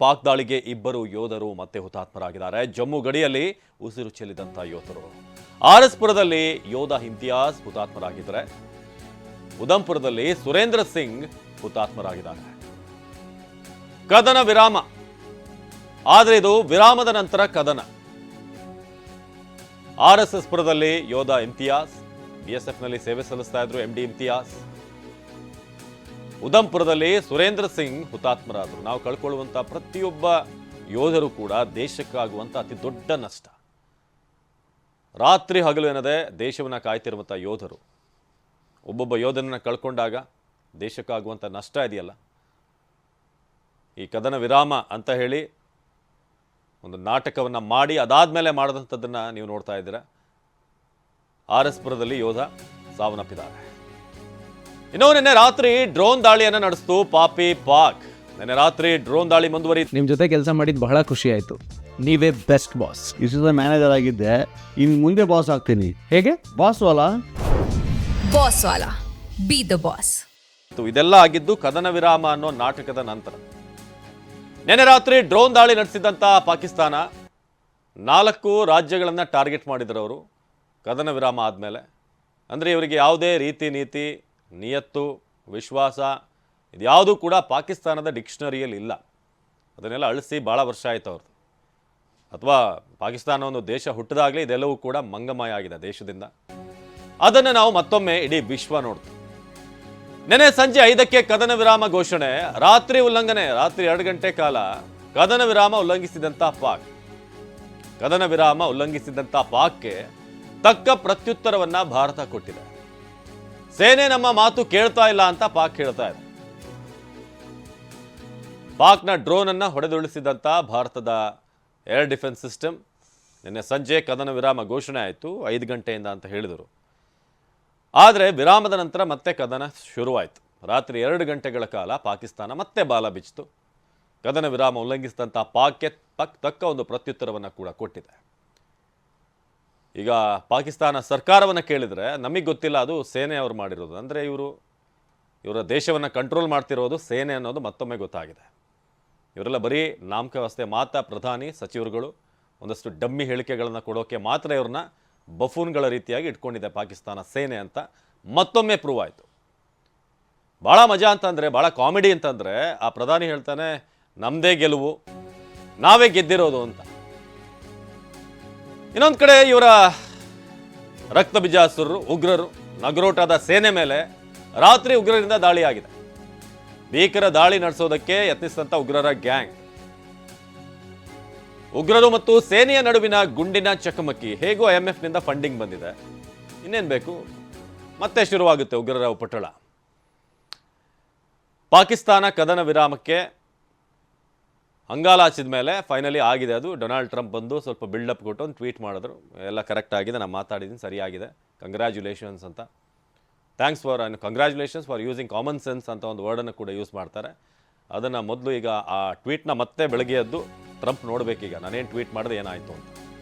ಪಾಕ್ ದಾಳಿಗೆ ಇಬ್ಬರು ಯೋಧರು ಮತ್ತೆ ಹುತಾತ್ಮರಾಗಿದ್ದಾರೆ. ಜಮ್ಮು ಗಡಿಯಲ್ಲಿ ಉಸಿರು ಚೆಲ್ಲಿದಂಥ ಯೋಧರು. ಆರ್ ಯೋಧ ಇಮ್ತಿಯಾಸ್ ಹುತಾತ್ಮರಾಗಿದ್ದಾರೆ. ಉದಂಪುರದಲ್ಲಿ ಸುರೇಂದ್ರ ಸಿಂಗ್ ಹುತಾತ್ಮರಾಗಿದ್ದಾರೆ. ಕದನ ವಿರಾಮ. ಆದರೆ ಇದು ವಿರಾಮದ ನಂತರ ಕದನ. ಆರ್ ಎಸ್ ಎಸ್ ಪುರದಲ್ಲಿ ಯೋಧ ಇಮ್ತಿಯಾಸ್ ಬಿಎಸ್ಎಫ್ನಲ್ಲಿ ಸೇವೆ ಸಲ್ಲಿಸ್ತಾ ಇದ್ರು ಎಂಡಿ ಡಿ ಇಮ್ತಿಯಾಸ್ ಉದಂಪುರದಲ್ಲಿ ಸುರೇಂದ್ರ ಸಿಂಗ್ ಹುತಾತ್ಮರಾದರು. ನಾವು ಕಳ್ಕೊಳ್ಳುವಂಥ ಪ್ರತಿಯೊಬ್ಬ ಯೋಧರು ಕೂಡ ದೇಶಕ್ಕಾಗುವಂಥ ಅತಿ ದೊಡ್ಡ ನಷ್ಟ. ರಾತ್ರಿ ಹಗಲು ಎನ್ನದೆ ದೇಶವನ್ನ ಕಾಯ್ತಿರುವಂಥ ಯೋಧರು. ಒಬ್ಬೊಬ್ಬ ಯೋಧನನ್ನ ಕಳ್ಕೊಂಡಾಗ ದೇಶಕ್ಕಾಗುವಂಥ ನಷ್ಟ ಇದೆಯಲ್ಲ? ಈ ಕದನ ವಿರಾಮ ಅಂತ ಹೇಳಿ ಒಂದು ನಾಟಕವನ್ನು ಮಾಡಿ ಅದಾದ ಮೇಲೆ ಮಾಡಿದಂಥದ್ದನ್ನು ನೀವು ನೋಡ್ತಾ ಇದ್ದೀರಾ? ಆರ್ ಎಸ್ ಪುರದಲ್ಲಿ ಯೋಧ ಸಾವನ್ನಪ್ಪಿದ್ದಾರೆ. ಇನ್ನು ನಿನ್ನೆ ರಾತ್ರಿ ಡ್ರೋನ್ ದಾಳಿಯನ್ನು ನಡೆಸಿತು ಪಾಪಿ ಪಾಕ್ ನಿನ್ನೆ ರಾತ್ರಿ ಡ್ರೋನ್ ದಾಳಿ ಮುಂದುವರಿ ನಿಮ್ಮ ಜೊತೆ ಕೆಲಸ ಮಾಡಿದ್ದು ಬಹಳ ಖುಷಿ ಆಯಿತು. ನೀವೇ ಬೆಸ್ಟ್ ಬಾಸ್. ಇಸ್ ಮ್ಯಾನೇಜರ್ ಆಗಿದ್ದೆ. ಇನ್ನು ಮುಂದೆ ಬಾಸ್ ಆಗ್ತೀನಿ. ಹೇಗೆ? ಬಾಸ್ ವಾಲಾ? Boss Vala. Be the boss. ಇದೆಲ್ಲ ಆಗಿದ್ದು ಕದನ ವಿರಾಮ ಅನ್ನೋ ನಾಟಕದ ನಂತರ. ನಿನ್ನೆ ರಾತ್ರಿ ಡ್ರೋನ್ ದಾಳಿ ನಡೆಸಿದಂಥ ಪಾಕಿಸ್ತಾನ ನಾಲ್ಕು ರಾಜ್ಯಗಳನ್ನು ಟಾರ್ಗೆಟ್ ಮಾಡಿದ್ರು ಅವರು. ಕದನ ವಿರಾಮ ಆದಮೇಲೆ. ಅಂದರೆ ಇವರಿಗೆ ಯಾವುದೇ ರೀತಿ ನೀತಿ ನಿಯತ್ತು, ವಿಶ್ವಾಸ, ಇದ್ಯಾವುದೂ ಕೂಡ ಪಾಕಿಸ್ತಾನದ ಡಿಕ್ಷನರಿಯಲ್ಲಿ ಇಲ್ಲ. ಅದನ್ನೆಲ್ಲ ಅಳಿಸಿ ಭಾಳ ವರ್ಷ ಆಯ್ತು ಅವ್ರದ್ದು. ಅಥವಾ ಪಾಕಿಸ್ತಾನ ಒಂದು ದೇಶ ಹುಟ್ಟಿದಾಗಲೇ ಇದೆಲ್ಲವೂ ಕೂಡ ಮಂಗಮಯ ಆಗಿದೆ ದೇಶದಿಂದ. ಅದನ್ನು ನಾವು ಮತ್ತೊಮ್ಮೆ ಇಡೀ ವಿಶ್ವ ನೋಡ್ತೀವಿ. ನೆನೆ ಸಂಜೆ ಐದಕ್ಕೆ ಕದನ ವಿರಾಮ ಘೋಷಣೆ, ರಾತ್ರಿ ಉಲ್ಲಂಘನೆ, ರಾತ್ರಿ ಎರಡು ಗಂಟೆ ಕಾಲ ಕದನ ವಿರಾಮ ಉಲ್ಲಂಘಿಸಿದಂಥ ಪಾಕ್. ಕದನ ವಿರಾಮ ಉಲ್ಲಂಘಿಸಿದಂಥ ಪಾಕ್ಗೆ ತಕ್ಕ ಪ್ರತ್ಯುತ್ತರವನ್ನು ಭಾರತ ಕೊಟ್ಟಿದೆ. ಸೇನೆ ನಮ್ಮ ಮಾತು ಕೇಳ್ತಾ ಇಲ್ಲ ಅಂತ ಪಾಕ್ ಹೇಳ್ತಾ ಇದೆ. ಪಾಕ್ನ ಡ್ರೋನ್ ಅನ್ನು ಹೊಡೆದುರುಳಿಸಿದಂತ ಭಾರತದ ಏರ್ ಡಿಫೆನ್ಸ್ ಸಿಸ್ಟಮ್ ನಿನ್ನೆ ಸಂಜೆ ಕದನ ವಿರಾಮ ಘೋಷಣೆ ಆಯಿತು, ಐದು ಗಂಟೆಯಿಂದ ಅಂತ ಹೇಳಿದರು. ಆದರೆ ವಿರಾಮದ ನಂತರ ಮತ್ತೆ ಕದನ ಶುರುವಾಯಿತು. ರಾತ್ರಿ ಎರಡು ಗಂಟೆಗಳ ಕಾಲ ಪಾಕಿಸ್ತಾನ ಮತ್ತೆ ಬಾಲ ಬಿಚ್ಚಿತು. ಕದನ ವಿರಾಮ ಉಲ್ಲಂಘಿಸಿದಂಥ ಪಾಕ್ಗೆ ಪಕ್ ತಕ್ಕ ಒಂದು ಪ್ರತ್ಯುತ್ತರವನ್ನು ಕೂಡ ಕೊಟ್ಟಿದೆ. ಈಗ ಪಾಕಿಸ್ತಾನ ಸರ್ಕಾರವನ್ನು ಕೇಳಿದರೆ ನಮಗೆ ಗೊತ್ತಿಲ್ಲ ಅದು ಸೇನೆ ಅವರು ಮಾಡಿರೋದು. ಅಂದರೆ ಇವರು, ಇವರ ದೇಶವನ್ನು ಕಂಟ್ರೋಲ್ ಮಾಡ್ತಿರೋದು ಸೇನೆ ಅನ್ನೋದು ಮತ್ತೊಮ್ಮೆ ಗೊತ್ತಾಗಿದೆ. ಇವರೆಲ್ಲ ಬರೀ ನಾಮಕಾವಸ್ಥೆ ಮಾತ್ರ ಪ್ರಧಾನಿ, ಸಚಿವರುಗಳು, ಒಂದಷ್ಟು ಡಮ್ಮಿ ಹೇಳಿಕೆಗಳನ್ನು ಕೊಡೋಕೆ ಮಾತ್ರ ಇವ್ರನ್ನ ಬಫೂನ್ಗಳ ರೀತಿಯಾಗಿ ಇಟ್ಕೊಂಡಿದೆ ಪಾಕಿಸ್ತಾನ ಸೇನೆ ಅಂತ ಮತ್ತೊಮ್ಮೆ ಪ್ರೂವ್ ಆಯಿತು. ಭಾಳ ಮಜಾ ಅಂತಂದರೆ, ಭಾಳ ಕಾಮಿಡಿ ಅಂತಂದರೆ ಆ ಪ್ರಧಾನಿ ಹೇಳ್ತಾನೆ ನಮ್ಮದೇ ಗೆಲುವು, ನಾವೇ ಗೆದ್ದಿರೋದು ಅಂತ. ಇನ್ನೊಂದು ಕಡೆ ಇವರ ರಕ್ತ ಬಿಜಾಸುರರು, ಉಗ್ರರು, ನಗರೋಟದ ಸೇನೆ ಮೇಲೆ ರಾತ್ರಿ ಉಗ್ರರಿಂದ ದಾಳಿಯಾಗಿದೆ. ಭೀಕರ ದಾಳಿ ನಡೆಸೋದಕ್ಕೆ ಯತ್ನಿಸಿದಂಥ ಉಗ್ರರ ಗ್ಯಾಂಗ್. ಉಗ್ರರು ಮತ್ತು ಸೇನೆಯ ನಡುವಿನ ಗುಂಡಿನ ಚಕಮಕಿ ಹೇಗೂ ಐ ಎಂ ಎಫ್ನಿಂದ ಫಂಡಿಂಗ್ ಬಂದಿದೆ. ಇನ್ನೇನು ಬೇಕು? ಮತ್ತೆ ಶುರುವಾಗುತ್ತೆ ಉಗ್ರರ ಉಪಟಳ. ಪಾಕಿಸ್ತಾನ ಕದನ ವಿರಾಮಕ್ಕೆ ಹಂಗಾಲಾಚಿದ ಮೇಲೆ ಫೈನಲಿ ಆಗಿದೆ ಅದು. ಡೊನಾಲ್ಡ್ ಟ್ರಂಪ್ ಬಂದು ಸ್ವಲ್ಪ ಬಿಲ್ಡಪ್ ಕೊಟ್ಟು ಒಂದು ಟ್ವೀಟ್ ಮಾಡಿದ್ರು. ಎಲ್ಲ ಕರೆಕ್ಟ್ ಆಗಿದೆ, ನಾನು ಮಾತಾಡಿದ್ದೀನಿ, ಸರಿಯಾಗಿದೆ. ಕಂಗ್ರ್ಯಾಚುಲೇಷನ್ಸ್ ಅಂತ. Thanks for congratulations for using common sense ಅಂತ ಒಂದು ವರ್ಡನ್ನು ಕೂಡ ಯೂಸ್ ಮಾಡ್ತಾರೆ. ಅದನ್ನು ಮೊದಲು ಈಗ ಆ ಟ್ವೀಟ್ನ ಮತ್ತೆ ಬೆಳಗ್ಗೆ ಎದ್ದು ಟ್ರಂಪ್ ನೋಡಬೇಕೀಗ. ನಾನೇನು ಟ್ವೀಟ್ ಮಾಡಿದೆ ಏನಾಯಿತು ಅಂತ.